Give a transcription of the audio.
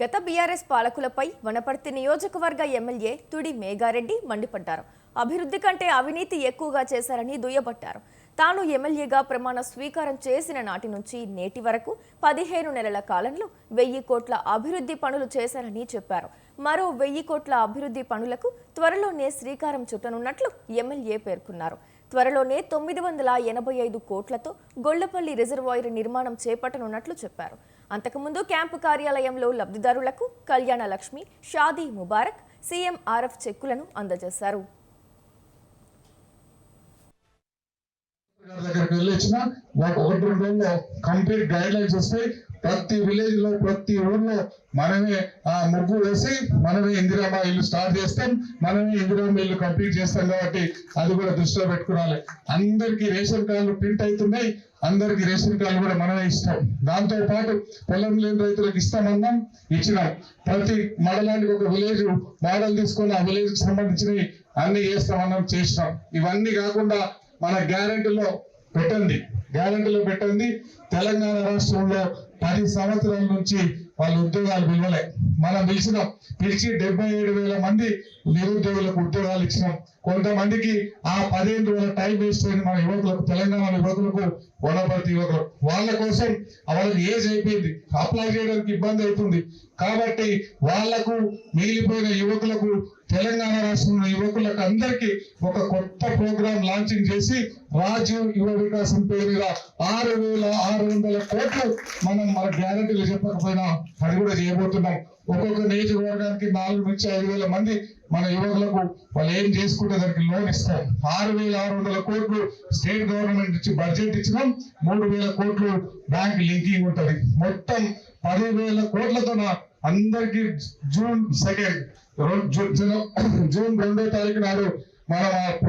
గత బీఆర్ఎస్ పాలకులపై వనపర్తి నియోజకవర్గ ఎమ్మెల్యే తుడి మేఘారెడ్డి మండిపడ్డారు. అభివృద్ధి కంటే అవినీతి ఎక్కువగా చేశారని దుయ్యబట్టారు. తాను ఎమ్మెల్యేగా ప్రమాణ స్వీకారం చేసిన నాటి నుంచి నేటి వరకు పదిహేను నెలల కాలంలో వెయ్యి కోట్ల అభివృద్ధి పనులు చేశారని చెప్పారు. మరో వెయ్యి కోట్ల అభివృద్ధి పనులకు త్వరలోనే శ్రీకారం చుట్టనున్నట్లు ఎమ్మెల్యే పేర్కొన్నారు. త్వరలోనే తొమ్మిది వందల ఎనభై ఐదు కోట్లతో గొల్లపల్లి రిజర్వాయర్ నిర్మాణం చేపట్టనున్నట్లు చెప్పారు. అంతకుముందు క్యాంపు కార్యాలయంలో లబ్ధిదారులకు కళ్యాణ లక్ష్మి షాదీ ముబారక్ సీఎంఆర్ఎఫ్ చెక్కులను అందజేశారు. దగ్గరికి వెళ్ళి మాకు ఒకటి రెండు కంప్లీట్ గైడ్ లైన్స్ వస్తాయి ప్రతి విలేజ్లో ప్రతి ఊర్లో మనమే ఆ ముగ్గు వేసి మనమే ఇందిరామ ఇల్లు స్టార్ట్ చేస్తాం మనమే ఇందిరామ ఇల్లు కంప్లీట్ చేస్తాం కాబట్టి అది కూడా దృష్టిలో పెట్టుకోవాలి అందరికి రేషన్ కార్డులు ప్రింట్ అవుతున్నాయి అందరికి రేషన్ కార్డు కూడా మనమే ఇస్తాం. దాంతో పాటు పొలం లేని రైతులకు ఇస్తామన్నాం. ఇచ్చినాం ప్రతి మండలానికి ఒక విలేజ్ మోడల్ తీసుకొని ఆ విలేజ్కి సంబంధించినవి అన్ని చేస్తామన్నాం చేసినాం. ఇవన్నీ కాకుండా మన గ్యారెంటీలో పెట్టండి. గ్యారెంటీలో పెట్టండి. తెలంగాణ రాష్ట్రంలో పది సంవత్సరాల నుంచి వాళ్ళు ఉద్యోగాలు పిలవలే. మనం పిలిచినాం. పిలిచి డెబ్బై ఏడు వేల మంది నిరుద్యోగులకు ఉద్యోగాలు ఇచ్చినాం. కొంతమందికి ఆ పదిహేను రోజుల టైం వేస్ట్ అయింది మన యువకులకు తెలంగాణ యువకులకు వనపర్తి యువకులు వాళ్ళ కోసం వాళ్ళకి ఏజ్ అయిపోయింది. అప్లై చేయడానికి ఇబ్బంది అవుతుంది. కాబట్టి వాళ్ళకు మిగిలిపోయిన యువకులకు తెలంగాణ రాష్ట్రంలో యువకులకు అందరికీ ఒక కొత్త ప్రోగ్రామ్ లాంచింగ్ చేసి రాజీవ్ యువ వికాసం పేరు మీద ఆరు వేల ఆరు వందల కోట్లు మనం మన గ్యారంటీలు చెప్పకపోయినా అది కూడా చేయబోతున్నాం. ఒక్కొక్క నియోజకవర్గానికి నాలుగు నుంచి ఐదు వేల మంది మన యువకులకు వాళ్ళు ఏం చేసుకుంటే దానికి లోన్ ఇస్తాం ఆరు వేల ఆరు వందల కోట్లు స్టేట్ గవర్నమెంట్ నుంచి బడ్జెట్ ఇచ్చినాం. మూడు వేల కోట్లు బ్యాంక్ లింకింగ్ ఉంటుంది. మొత్తం పదివేల కోట్లతో అందరికి జూన్ సెకండ్ జూన్ జూన్ రెండో తారీఖు నాడు మనం